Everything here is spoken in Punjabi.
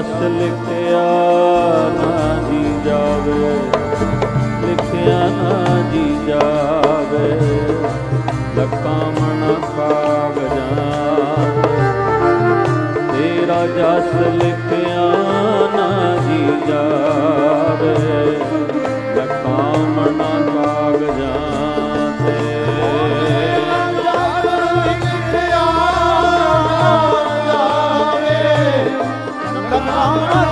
ਜਸ ਲਿਖਿਆ ਨਾ ਜੀ ਜਾਵੇ, ਲਿਖਿਆ ਨਾ ਜੀ ਜਾਵੇ। ਲੱਖਾਂ ਮਣ ਕਾਗਜ਼ਾਂ ਤੇਰਾ ਜਸ ਲਿਖਿਆ Rama